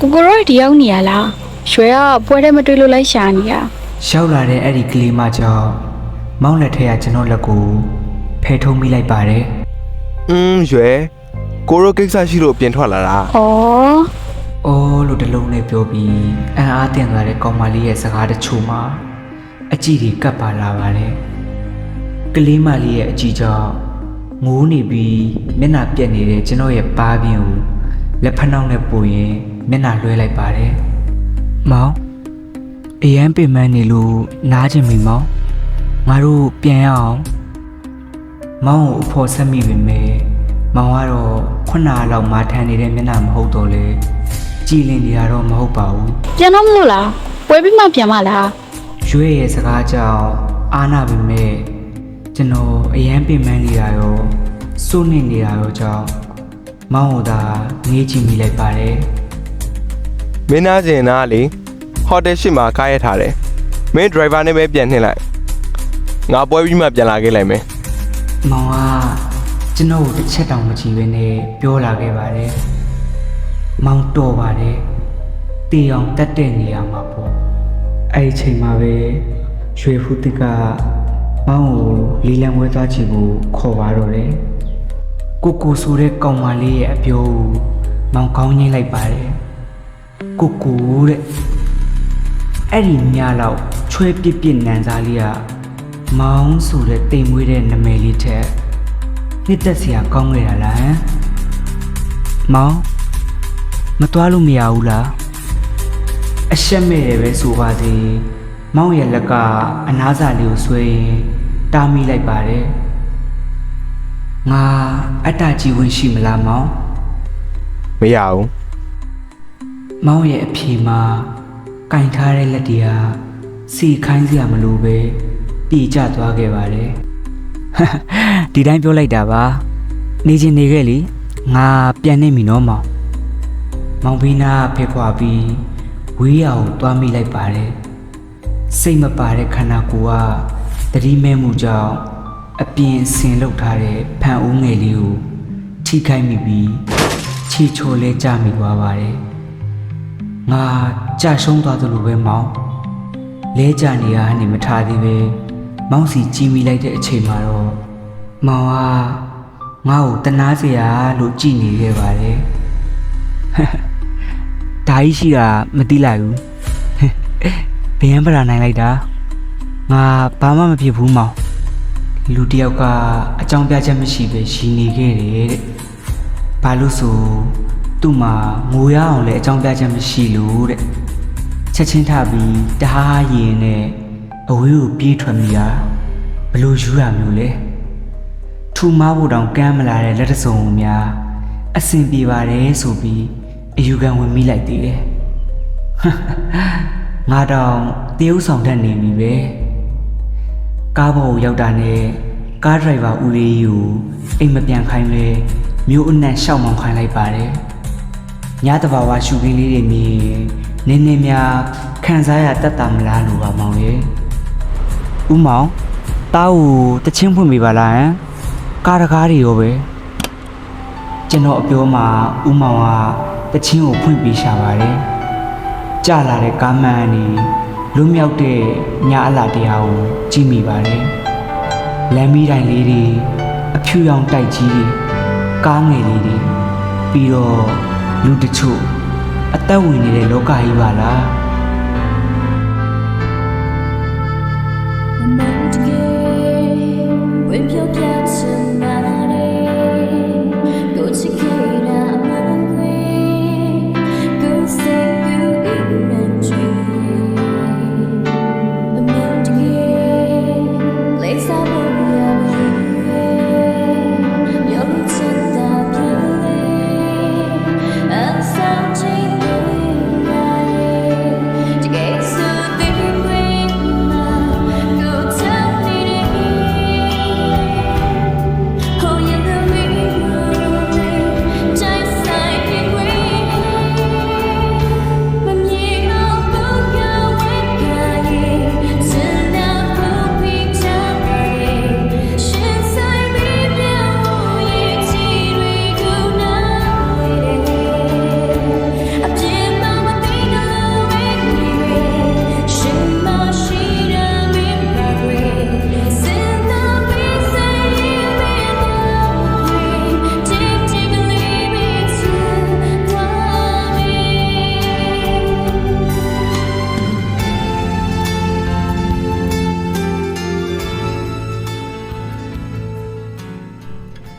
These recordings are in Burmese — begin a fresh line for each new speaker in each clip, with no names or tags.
ကိုကိုရောဒီရောက်နေရလားရွှေကပွဲထဲမတွေ့လို့လိုက်ရှာနေရ
ရောက်လာတဲ့အဲ့ဒီကလေးမကြောင့်မောင်းလက်ထက်ကကျွန်တော်လက်ကိုဖယ်ထုံးမိလိုက်ပါတယ်
อืมရွယ်ကိုရိုကိစ္စရှိလို့ပြင်ထွက်လာတာ
ဩ။
အော်လို့တစ်လုံးနဲ့ပြောပြီးအန်အားတင်လာတဲ့ကောင်မလေးရဲ့စကားတချို့မှာအကြည့်တွေကပ်ပါလာပါတယ်။ကလေးမလေးရဲ့အကြည့်ကြောင့်ငိုးနေပြီးမျက်နှာပြက်နေတဲ့ကျွန်တော်ရဲ့ပါးပြင်းကို လက်ဖက်နှောက်နဲ့ပို့ရင်မျက်နှာလွှဲလိုက်ပါတယ်။မောင်အရန်ပင်မနေလို့နားချင်ပြီမောင်ငါတို့ပြန်ရအောင်မောင်ကိုအဖို့ဆက်မိပြီမယ်မောင်ကတော့ခုနအလောက်မာထန်နေတဲ့မျက်နှာမဟုတ်တော့လေကြည်လင်နေတာတော့မဟုတ်ပါဘူး
ပြန်တော့မလို့လားပွဲပြီးမှပြန်မလား
ရွေရဲ့စကားကြောင့်အာနာပြီမဲ့ကျွန်တော်အရန်ပင်ပန်းနေတာရောစိုးနေနေတာရောကြောင့် မောင်ဟိုသာငေးချင်မိလိုက်ပါတယ်
မင်းနာကျင်နာလေဟိုတယ်ရှိမှာကားရထားတယ်မင်းဒရိုင်ဘာနဲ့ပဲပြန်နှင်လိုက်ငါပွဲပြီးမှပြန်လာခဲ့လိုက်မယ်
မောင်ကကျွန်တော်ကိုတစ်ချက်တောင်မကြည့်ဘဲနဲ့ပြောလာခဲ့ပါတယ်မောင်တော်ပါတယ်တေအောင်တက်တဲ့နေရာမှာပေါ့အဲ့ဒီချိန်မှာပဲရွှေဖူးတစ်ကမောင်ကိုလီလံဝဲသွားချီကိုခေါ်ပါတော့တယ် ကိုကိုဆိုတဲ့ကောင်မလေးရဲ့အပြောကိုမောင်ကောင်းငိမ့်လိုက်ပါတယ်ကိုကိုတဲ့အဲ့ဒီညလောက်ချွဲပြစ်ပြစ်နန်းစားလေးကမောင်ဆိုတဲ့တိမ်မွေးတဲ့နာမည်လေးထက်နှစ်သက်စရာကောင်းခဲ့တာလားဟမ်မောင်မသွားလို့မရဘူးလားအရှက်မဲ့တယ်ပဲဆိုပါသေးမောင်ရဲ့လက်ကအနားစာလေးကိုဆွဲရင်တားမိလိုက်ပါတယ် ငါအတ္တကြီးဝင်ရှိမလားမောင်
မရဘူး
မောင်ရဲ့အဖြေမှာကင်ထားတဲ့လက်တီဟာစီခိုင်းစရာမလိုပဲပြေကျသွားခဲ့ပါတယ်ဒီတိုင်းပြောလိုက်တာပါနေချင်းနေခဲ့လေငါပြန်နေပြီနော်မောင်မောင်ဘီနာဖေခွာပြီးဝေးရအောင်သွားမိလိုက်ပါတယ်စိတ်မပါတဲ့ခန္ဓာကိုယ်ကတတိမဲမှုကြောင့် အပြင်ဆင်လုတ်ထားတဲ့ဖန်ဦးငယ်လေးကိုထိခိုက်မိပြီးခြေချော်လဲကြမိသွားပါတယ်။ငါကြဆုံးသွားသလိုပဲမောင်လဲကြနေရနေမထားသေးပဲမောင်စီကြည့်မိလိုက်တဲ့အချိန်မှာတော့မောင်ဟာငါ့ကိုတနာစရာလို့ကြည်နေခဲ့ပါတယ်။ဒါကြီးရှိတာမသိလိုက်ဘူး။ဘယံပရာနိုင်လိုက်တာငါဘာမှမဖြစ်ဘူးမောင်။ လူတစ်ယောက်ကအကြောင်းပြချက်မရှိပဲရှိနေခဲ့တယ်တဲ့ဘာလို့ဆိုသူ့မှာငိုရအောင်လည်းအကြောင်းပြချက်မရှိလို့တဲ့ချက်ချင်းထပြီးတဟားရင်နဲ့အဝေးကိုပြေးထွက်မိတာဘလို့ယူရမျိုးလဲထူမဖို့တောင်ကမ်းမလာတဲ့လက်တစုံကိုများအဆင်ပြေပါတယ်ဆိုပြီးအယူခံဝင်မိလိုက်သေးတယ်ငါတောင်တရုပ်ဆောင်တတ်နေပြီပဲ ကားပေါ်ကိုရောက်တာနဲ့ကားဒရိုင်ဘာဦးလေးကြီးကိုအိမ်မပြန်ခိုင်းလဲမျိုးအနှံ့ရှောက်မောင်ခိုင်းလိုက်ပါတယ်ညတဘာဝရှူကင်းလေးတွေမြင်နင်းနေများခံစားရတတ်တာမလားလို့ပါမောင်ရဲ့ဦးမောင်တားကိုတချင်းဖွင့်ပေးပါလားဟမ်ကားတကားတွေရောပဲကျွန်တော်အပြောမှာဦးမောင်ကတချင်းကိုဖွင့်ပေးရှာပါတယ်ကြလာတဲ့ကားမန်အနေ လွတ်မြောက်တဲ့ညအလားတရားကိုကြည့်မိပါတယ်။လမ်းမီးတိုင်လေးတွေအဖြူရောင်တိုက်ကြီးတွေကားငယ်လေးတွေပြီးတော့လူတချို့အသက်ဝင်နေတဲ့လောကကြီးပါလား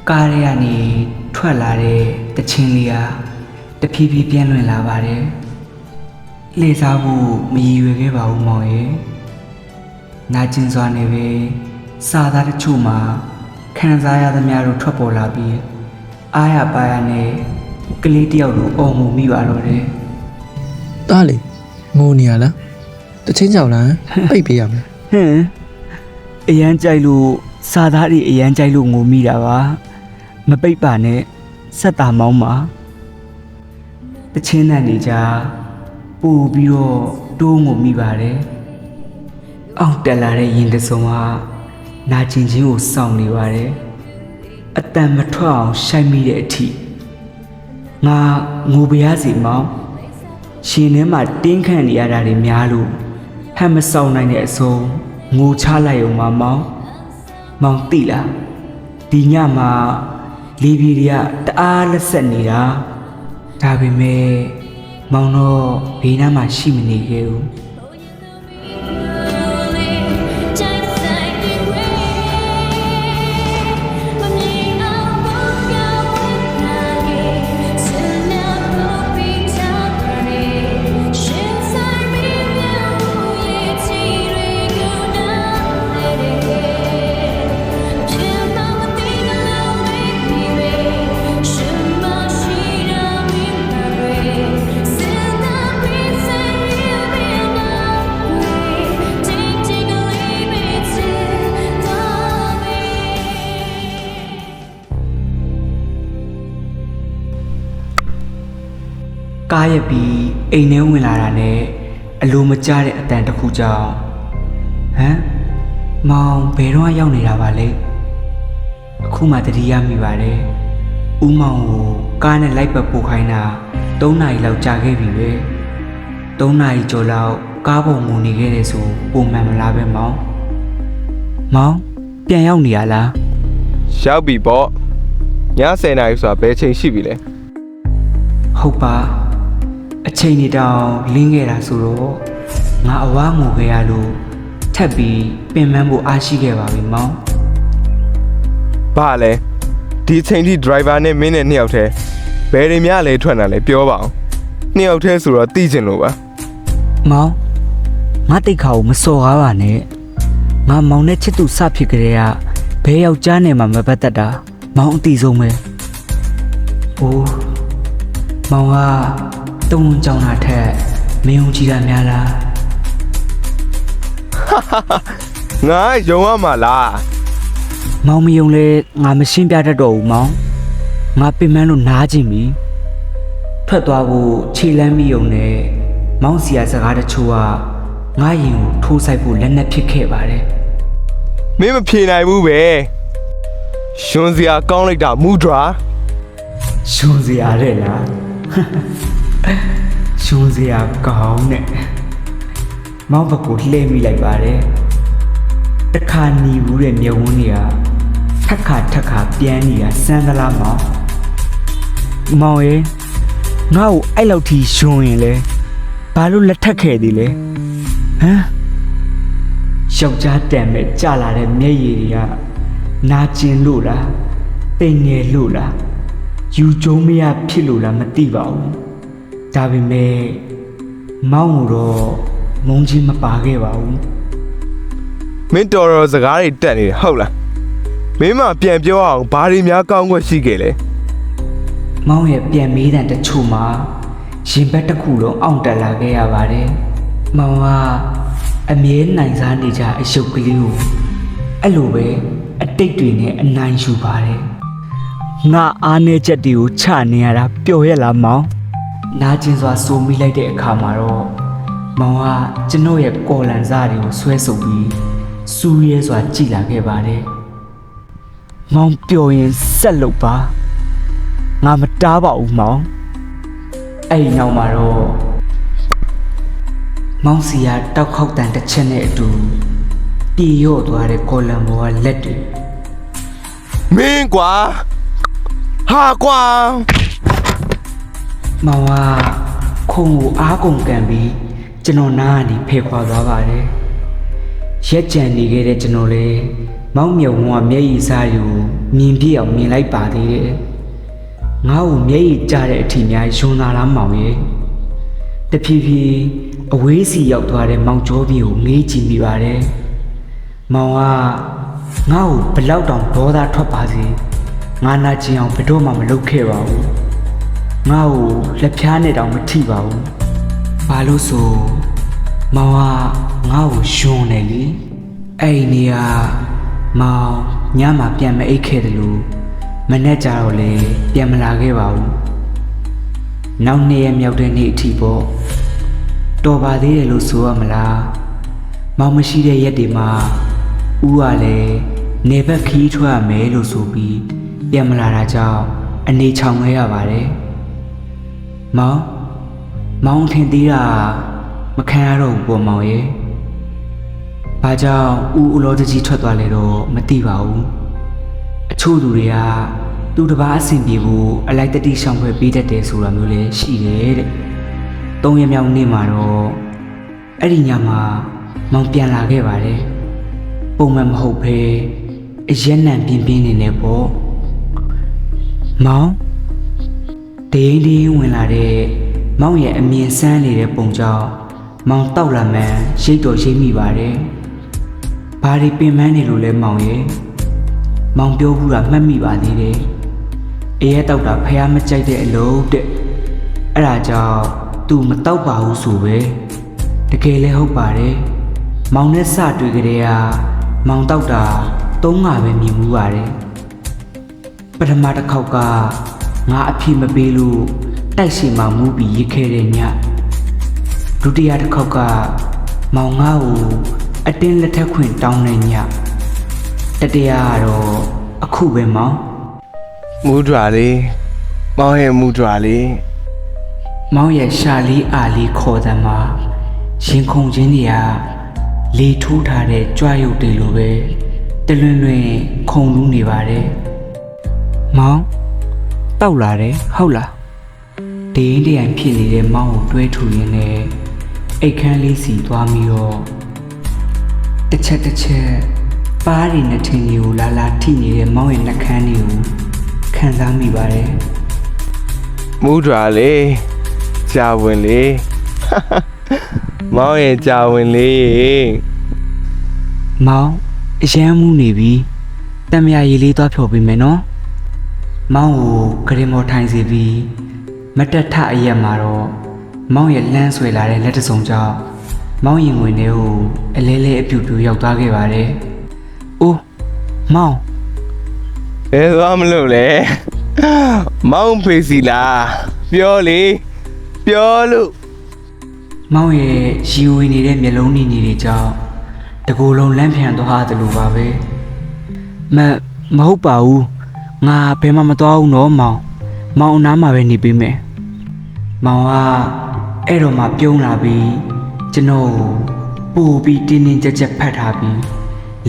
ကားထဲကနေထွက်လာတဲ့တချင်းလေးဟာတဖြည်းဖြည်းပြန့်လွင့်လာပါတယ်။လေစားဖို့မရည်ရွယ်ခဲ့ပါဘူးမောင်ရဲ့။နာကျင်စွာနဲ့ပဲစာသားတချို့မှာခံစားရသမျှတို့ထွက်ပေါ်လာပြီးအားရပါရနဲ့ကလေးတယောက်လိုအုံမှုမိပါတော့တယ်။
တားလေငိုနေရလားတချင်းကြောက်လားပိတ်ပေးရမယ်
ဟမ်အရန်ကြိုက်လို့စာသားတွေအရန်ကြိုက်လို့ငိုမိတာပါ မပိတ်ပါနဲ့ဆက်တာမောင်းပါတချင်းတန်နေကြပူပြီးတော့တိုးငိုမိပါတယ်အောက်တက်လာတဲ့ရင်တစုံကနာကျင်ချင်းကိုစောင့်နေပါတယ်အတန်မထွက်အောင်ရှိုက်မိတဲ့အထိငါငိုပါရစီမောင်းရှင်ထဲမှာတင်းခန့်နေရတာတွေများလို့ဟမ်မဆောင်နိုင်တဲ့အစုံငိုချလိုက်အောင်မမောင်းမောင်တိလားဒီညမှာ လေပြေတွေကတအားလက်ဆက်နေတာဒါပေမဲ့မောင်တော့ဘေးနားမှာရှိမနေခဲ့ဘူး ကားရက်ပြီးအိမ်ထဲဝင်လာတာနဲ့အလိုမကျတဲ့အတန်တစ်ခုကြောင့်ဟမ်မောင်ဘယ်တော့ရောက်နေတာပါလဲအခုမှတတိယမိပါတယ်ဦးမောင်ကိုကားနဲ့လိုက်ပတ်ပို့ခိုင်းတာ၃နာရီလောက်ကြာခဲ့ပြီပဲ၃နာရီကျော်လောက်ကားပေါ်ငိုနေခဲ့တယ်ဆိုပုံမှန်မလားပဲမောင်မောင်ပြန်ရောက်နေရလား
ရောက်ပြီပေါ့ည10နာရီဆိုတာဘယ်ချိန်ရှိပြီလဲ
ဟုတ်ပါ အချိန်နေတောင်လင်းခဲ့တာဆိုတော့ငါအဝါငိုခဲ့ရလို့ထပ်ပြီးပင်ပန်းဖို့အားရှိခဲ့ပါပြီမောင်
ဘာလဲဒီအချိန်ထိ driver နဲ့မင်းနဲ့နှစ်ယောက်တည်းဘယ်တွေများလဲထွက်လာလဲပြောပါအောင်နှစ်ယောက်တည်းဆိုတော့သိကျင်လို့ပါ
မောင်ငါတိတ်ခါကိုမစော်ကားပါနဲ့ငါမောင်နဲ့ချစ်သူစဖြစ်ကြတဲ့ကဘဲယောက်ျားနဲ့မှမပတ်သက်တာမောင်အတီဆုံးပဲ။အိုးမောင်က တုံးကြောင်တာထက်မင်းုံကြည့်တာများလား
ငါယုံရမှာလား
မောင်မယုံလဲငါမရှင်းပြတတ်တော့ဘူးမောင်ငါပင်မလို့နားကျင်ပြီထွက်သွားဖို့ခြေလမ်းမိုံနဲ့မောင်စီယာစကားတချို့ကငါရင်ကိုထိုးဆိုင်ဖို့လက်နက်ဖြစ်ခဲ့ပါတယ်
မင်းမဖြေနိုင်ဘူးပဲရှင်စရာကောင်းလိုက်တာမူဒရာ
ရှင်စရာတဲ့လား ရှင်စရာကောင်းနဲ့မောင်ဘက်ကိုလှည့်မိလိုက်ပါတယ်တခါหนีဘူးတဲ့မြဝန်းတွေကထက်ခါထက်ခါပြန်နေတာစမ်းသလားမောင်မောင်ရဲ့ငါ့ကိုအဲ့လောက်ထိရှင်ရင်လဲဘာလို့လက်ထက်ခဲ့သေးလဲဟမ်ယောက်ျားတန်မဲ့ကြလာတဲ့မျက်ရည်တွေကနာကျင်လို့လားပိန်ငယ်လို့လားယူကျုံးမရဖြစ်လို့လားမသိပါဘူး ဒါပေမဲ့မောင်းတော့မုန်းချင်းမပါခဲ့ပါဘူး
မင်းတော်တော်စကားတွေတက်နေတယ်ဟုတ်လားမင်းမပြန်ပြောအောင်ဘာတွေများကောင်းခွင့်ရှိခဲ့လဲ
မောင်းရဲ့ပြန်မေးတဲ့တချို့မှာရင်ဘက်တစ်ခုလုံးအောင့်တက်လာခဲ့ရပါတယ်မောင်ကအမြဲနိုင်စားနေကြအယုတ်ကလေးကိုအဲ့လိုပဲအတိတ်တွေနဲ့အနိုင်ယူပါတယ်ငါအားနေချက်တွေကိုချနေရတာပျော်ရက်လားမောင် နာကျင်စွာစိုးမိလိုက်တဲ့အခါမှာတော့မောင်ကကျွန်တော်ရဲ့ကော်လန်စားတွေကိုဆွဲဆုပ်ပြီးစူးရဲစွာကြည်လာခဲ့ပါတယ်မောင်ပျော်ရင်ဆက်လုပ်ပါငါမတားပါဘူးမောင်အဲ့ဒီနောက်မှာတော့မောင်စီယာတောက်ခေါက်တန်တစ်ချက်နဲ့အတူပြေရော့သွားတဲ့ကော်လန်ဘောကလက်တွေ
မင်းကွာဟာကွာ
မောင်ကခုံကိုအားကုန်ကန်ပြီးကျွန်တော်နားကနေဖယ်ခွာသွားပါတယ်ရက်ကြံနေခဲ့တဲ့ကျွန်တော်လေမောင်မြုံကမျက်ရည်စားယူမြင်ပြအောင်မြင်လိုက်ပါသေးတယ်ငါ့ကိုမျက်ရည်ကျတဲ့အထီများယွန်းလာလားမောင်ရဲ့တဖြည်းဖြည်းအဝေးစီရောက်သွားတဲ့မောင်ကျော်ပြည်ကိုမေးကြည့်မိပါတယ်မောင်ကငါ့ကိုဘလောက်တောင်ဒေါသထွက်ပါစေငါနာကျင်အောင်ဘယ်တော့မှမလုပ်ခဲ့ပါဘူး ငါ့ကိုလက်ဖြားနဲ့တောင်မထိပါဘူးဘာလို့ဆိုမောင်ကငါ့ကိုယွန်းနေလေအဲ့ဒီနေရာမောင်ညမှာပြန်မအိတ်ခဲ့တယ်လို့မနဲ့ကြတော့လေပြန်မလာခဲ့ပါဘူးနောက်နေ့ရက်မြောက်တဲ့နေ့အထိပေါ့တော်ပါသေးတယ်လို့ဆိုရမလားမောင်မရှိတဲ့ရက်တွေမှာဦးကလည်းနေဘက်ခီးထွက်ရမယ်လို့ဆိုပြီးပြန်မလာတာကြောင့်အနေချောင်ခဲ့ရပါတယ် မောင်မောင်ထင်သေးတာမခံရတော့ဘူးပေါ့မောင်ရဲ့။ဘာကြောင့်ဦးဦးလောတကြီးထွက်သွားလဲတော့မသိပါဘူး။အချို့လူတွေကသူတစ်ပါးအဆင်ပြေဖို့အလိုက်တတိရှောင်ခွဲပေးတတ်တယ်ဆိုတာမျိုးလည်းရှိတယ်တဲ့။သုံးရက်မြောက်နေ့မှာတော့အဲ့ဒီညမှာမောင်ပြန်လာခဲ့ပါတယ်။ပုံမှန်မဟုတ်ဘဲအရက်နံပြင်းပြင်းနေနေပေါ့။မောင် တေးလေးဝင်လာတဲ့မောင်ရဲ့အမြင်ဆန်းနေတဲ့ပုံကြောင့်မောင်တောက်လာမှန်းရိတ်တော်ရိတ်မိပါတယ်။ဘာတွေပင်ပန်းနေလို့လဲမောင်ရဲ့။မောင်ပြောဘူးတာမှတ်မိပါသေးတယ်။အေးရတောက်တာဖះမကြိုက်တဲ့အလုပ်တဲ့။အဲ့ဒါကြောင့်သူမတောက်ပါဘူးဆိုပဲ။တကယ်လည်းဟုတ်ပါတယ်။မောင်နဲ့စတွေ့ကြတဲ့ကမောင်တောက်တာသုံးငါပဲမြင်မှုပါတယ်။ပထမတစ်ခေါက်က ငါအဖြစ်မပေးလို့တိုက်စီမှာမူးပြီးရစ်ခဲ့တဲ့ညဒုတိယတစ်ခေါက်ကမောင်ငါ့ကိုအတင်းလက်ထက်ခွင့်တောင်းတဲ့ညတတိယကတော့အခုပဲမောင်
မူးဒွာလေးမောင်ရဲ့မူးဒွာလေး
မောင်ရဲ့ရှာလေးအာလေးခေါ်တယ်မှာရင်ခုန်ခြင်းတွေကလေထိုးထားတဲ့ကြွားရုပ်တွေလိုပဲတလွင်လွင်ခုန်လူးနေပါတယ်မောင် တောက်လာတယ်ဟုတ်လားဒီရင်တရံဖြစ်နေတဲ့မောင်ကိုတွဲထူရင်းနဲ့အိတ်ခမ်းလေးစီသွားပြီးတော့တစ်ချက်တစ်ချက်ပါးရီနဲ့ထင်းတွေကိုလာလာထိနေတဲ့မောင်ရဲ့နှက်ခမ်းတွေကိုခံစားမိပါတယ်
မူးဒွာလေးကြာဝင်လေးမောင်ရဲ့ကြာဝင်လေး
မောင်အရန်မှုနေပြီတံမြာရည်လေးသွားဖြော်ပေးမယ်နော် မောင်ကိုဂရင်မော်ထိုင်စီပြီးမတက်ထအရက်မှာတော့မောင်ရဲ့လမ်းဆွဲလာတဲ့လက်တစုံကြောင့်မောင်ရင်ဝင်ထဲကိုအလဲလဲအပြူပြူရောက်သွားခဲ့ပါတယ်။အိုးမောင်
ဘယ်သွားမလို့လဲမောင်ဖေးစီလားပြောလေပြောလို့
မောင်ရဲ့ရီဝင်နေတဲ့မျက်လုံးနေနေတွေကြောင့်တကူလုံးလမ်းဖြန်သွားတယ်လို့ပါပဲမမဟုတ်ပါဘူး ငါဘယ်မှမသွားဘူးနော်မောင်မောင်အနားမှာပဲနေပေးမယ်မောင်ကအဲ့တော့မှပြုံးလာပြီးကျွန်တော်ကိုပို့ပြီးတင်းတင်းကြပ်ကြပ်ဖတ်ထားပြီး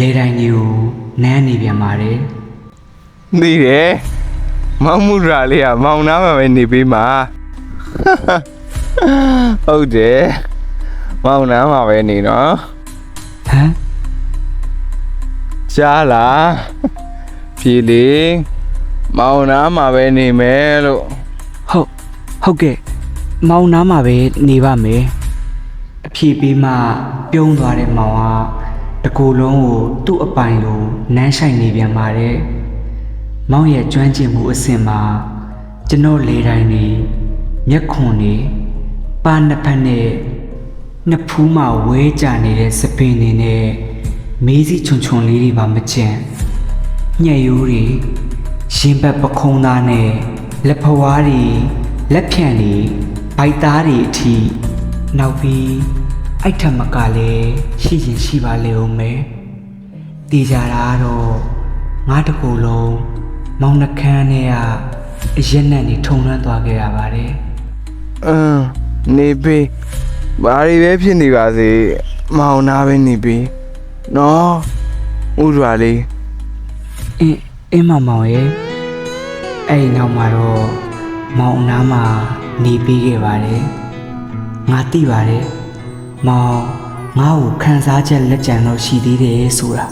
လေတိုင်းကြီးကိုနမ်းနေပြန်ပါတယ်
သိတယ်မောင်မူဒွာလေးကမောင်နားမှာပဲနေပေးမှာဟုတ်တယ်မောင်နားမှာပဲနေနော်
ဟမ်
ကြားလားဖြေလေ မောင်နားမှာပဲနေမယ်လို့
ဟုတ်ဟုတ်ကဲ့မောင်နားမှာပဲနေပါမယ်အဖြေပေးမှပြုံးသွားတဲ့မောင်ကတကူလုံးကိုသူ့အပိုင်လိုနမ်းဆိုင်နေပြန်ပါတယ်မောင်ရဲ့ကျွမ်းကျင်မှုအဆင့်မှာကျွန်တော်လေတိုင်းနေမျက်ခွန်နေပါနှစ်ဖက်နဲ့နှစ်ဖူးမှဝဲကြနေတဲ့စပင်နေနဲ့မေးစီချွန်ချွန်လေးတွေပါမကျန်ညက်ရိုးတွေ ရင်ဘတ်ပခုံးသားနဲ့လက်ဖွားတွေလက်ဖြန့်တွေဗိုက်သားတွေအထိနောက်ပြီးအိုက်ထက်မကလည်းရှိရင်ရှိပါလေဦးမယ်တည်ကြတာကတော့ငါတကူလုံးမောင်နှကန်းနဲ့ကအရက်နဲ့နေထုံလွှမ်းသွားခဲ့ရပါတယ်
အင်းနေပေးဘာတွေပဲဖြစ်နေပါစေမောင်နာပဲနေပေးနော်ဥဒွာလေး
အင်း အင်းမမောင်ရဲ့အဲ့ဒီနောက်မှာတော့မောင်အနားမှာနေပြီးခဲ့ပါတယ်ငါသိပါတယ်မောင်ငါ့ကိုခံစားချက်လက်ကြံတော့ရှိသေးတယ်ဆိုတာ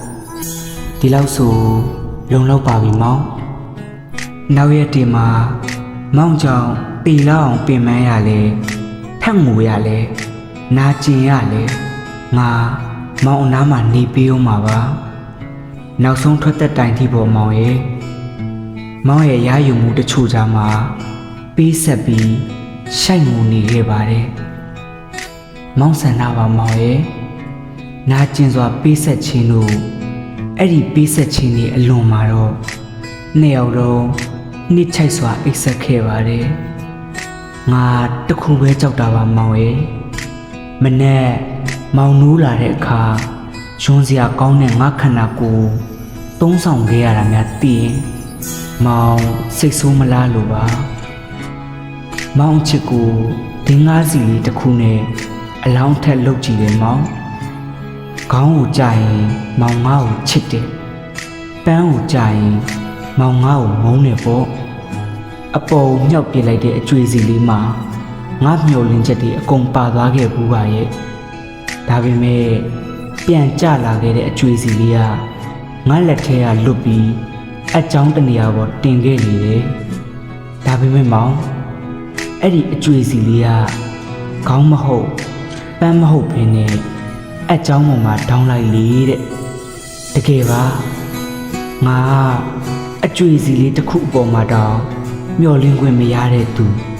ဒီလောက်ဆိုလုံလောက်ပါပြီမောင်နောက်ရက်ဒီမှာမောင်ကြောင့်တီလောက်အောင်ပြင်ပန်းရလေထက်ငူရလေနာကျင်ရလေငါမောင်အနားမှာနေပေးအောင်ပါပါ နောက်ဆုံးထွက်သက်တိုင်ထိပေါ်မောင်ရဲ့မောင်ရဲ့ရယူမှုတချို့ကြမှာပေးဆက်ပြီးရှိုက်ငူနေခဲ့ပါတယ်မောင်ဆန္ဒပါမောင်ရဲ့နာကျင်စွာပေးဆက်ခြင်းတို့အဲ့ဒီပေးဆက်ခြင်းတွေအလွန်မှာတော့နှစ်ယောက်တော့နှစ်ချိုက်စွာအိပ်ဆက်ခဲ့ပါတယ်ငါတခုပဲကြောက်တာပါမောင်ရဲ့မနဲ့မောင်နိုးလာတဲ့အခါ ရွှန်းစရာကောင်းတဲ့ငါခန္ဓာကိုယ်သုံးဆောင်ခဲ့ရတာများသိရင်မောင်စိတ်ဆိုးမလားလို့ပါမောင်ချစ်ကိုဒီငါးစီလေးတစ်ခုနဲ့အလောင်းထက်လုတ်ကြည့်တယ်မောင်ခေါင်းကိုကြာရင်မောင်ငါ့ကိုချစ်တယ်ပန်းကိုကြာရင်မောင်ငါ့ကိုမုန်းတယ်ပေါ့အပေါ်ကိုမြှောက်ပြလိုက်တဲ့အကျွေးစီလေးမှာငါမျောလင်းချက်တွေအကုန်ပါသွားခဲ့ဘူးပါရဲ့ဒါပေမဲ့ ပြန်ကျလာခဲ့တဲ့အကျွေစီလေးကငါလက်ထဲကလွတ်ပြီးအချောင်းတနေရာပေါ်တင်ခဲ့လေတယ်။ဒါပေမဲ့မောင်အဲ့ဒီအကျွေစီလေးကခေါင်းမဟုတ်ပန်းမဟုတ်ဘဲနဲ့အချောင်းပေါ်မှာထောင်းလိုက်လေတဲ့။တကယ်ပါငါအကျွေစီလေးတစ်ခုအပေါ်မှာတောင်မျောလင်းခွင့်မရတဲ့သူ။